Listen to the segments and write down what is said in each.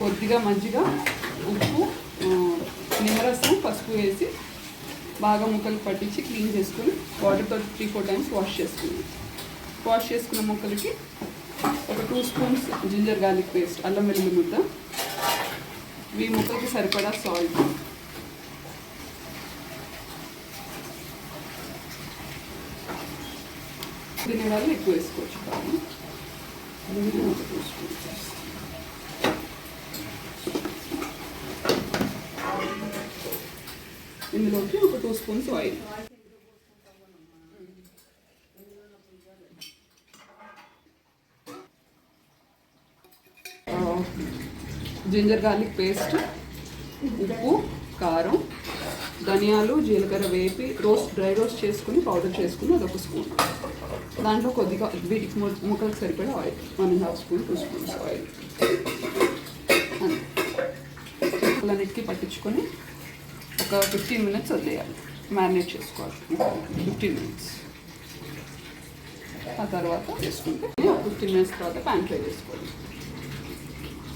కొద్దిగా మజ్జిగ ఉప్పు నిమ్మరసం పసుపు వేసి బాగా ముక్కలు పట్టించి క్లీన్ చేసుకుని వాటర్తో త్రీ ఫోర్ టైమ్స్ వాష్ చేసుకున్నాం వాష్ చేసుకున్న ముక్కలకి ఒక two spoons ginger garlic paste అల్లం వెల్లుల్లి ముద్ద. ఈ ముక్కలకి సరిపడా సాల్ట్. తినే వాళ్ళు ఎక్కువ వేసుకోవచ్చు కాదు టూ స్పూన్స్. ఇందులోకి ఒక two spoons oil ginger garlic paste ఉప్పు కారం ధనియాలు జీలకర్ర వేపి రోస్ట్ డ్రై రోస్ట్ చేసుకుని పౌడర్ చేసుకుని అదొక స్పూన్ దాంట్లో కొద్దిగా వీటికి ముక్కలకు సరిపడా oil one and half spoon two spoons oil అన్నిటికీ పట్టించుకొని ఒక ఫిఫ్టీన్ మినిట్స్ వదిలేయాలి. మ్యారినేట్ చేసుకోవాలి. ఫిఫ్టీన్ మినిట్స్ ఆ తర్వాత వేసుకుంటే ఫిఫ్టీన్ మినిట్స్ తర్వాత ప్యాన్ ఫ్రై చేసుకోవాలి.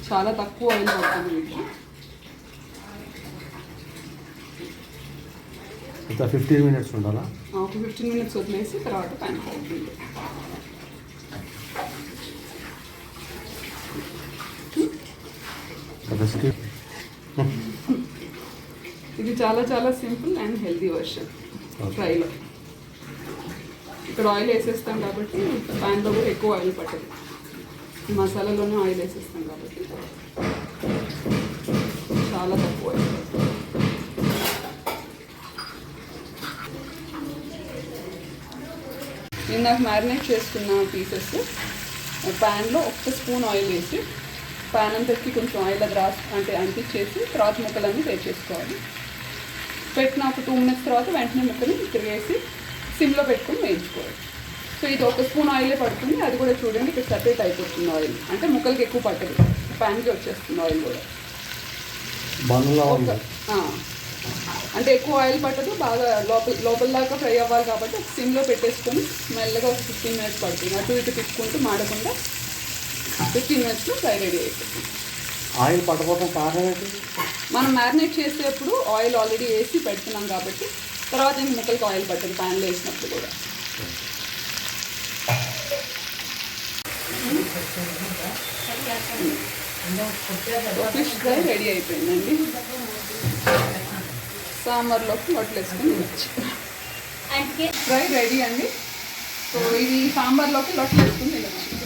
చాలా తక్కువ ఆయిల్ పడుతుంది వీటికి ఫిఫ్టీన్ మినిట్స్ ఉండాలా? ఒక ఫిఫ్టీన్ మినిట్స్ వదిలేసి తర్వాత ప్యాన్ ఫ్రై అవుతుంది. ఇది చాలా చాలా సింపుల్ అండ్ హెల్తీ వర్షన్. ఫ్రైలో ఇక్కడ ఆయిల్ వేసేస్తాం కాబట్టి ప్యాన్లో కూడా ఎక్కువ ఆయిల్ పట్టదు. మసాలాలోనే ఆయిల్ వేసేస్తాం కాబట్టి. చాలా తక్కువ ఆయిల్ ఇందాక మ్యారినేట్ చేసుకున్న పీసెస్ ప్యాన్లో ఒక్క స్పూన్ ఆయిల్ వేసి ప్యాన్ అంతకి కొంచెం ఆయిల్ అది రాసి అంటే అంటించేసి తర్వాత ముక్కలన్నీ ఫ్రై చేసుకోవాలి పెట్టిన ఒక టూ మినిట్స్ తర్వాత వెంటనే ముక్కని తిరిగేసి సిమ్లో పెట్టుకొని వేయించుకోవాలి. సో ఇది ఒక స్పూన్ ఆయిలే పడుతుంది. అది కూడా చూడండి ఇక్కడ సపరేట్ అయిపోతుంది ఆయిల్ అంటే ముక్కలకి ఎక్కువ పట్టదు. ప్యాన్కి వచ్చేస్తుంది ఆయిల్ కూడా. అంటే ఎక్కువ ఆయిల్ పట్టదు బాగా లోపల లోపల దాకా ఫ్రై అవ్వాలి కాబట్టి ఒక సిమ్లో పెట్టేసుకొని మెల్లగా ఒక ఫిఫ్టీన్ మినిట్స్ పడుతుంది. అటు ఇటు తిప్పుకుంటూ మాడకుండా ఫిఫ్టీన్ మినిట్స్లో ఫ్రై రెడీ అయిపోతుంది. ఆయిల్ పట్టపోవడం కారణం ఏంటి? మనం మ్యారినేట్ చేసేటప్పుడు ఆయిల్ ఆల్రెడీ వేసి పెడుతున్నాం కాబట్టి తర్వాత ఇంక ముక్కలకి ఆయిల్ పట్టదు ప్యాన్లో వేసినప్పుడు కూడా. ఫిష్ ఫ్రై రెడీ అయిపోయిందండి. సాంబార్లోకి వడ్లు వేసుకొని ఫ్రై రెడీ అండి. సో ఇది సాంబార్లోకి లొట్లు వేసుకొని తినచ్చు.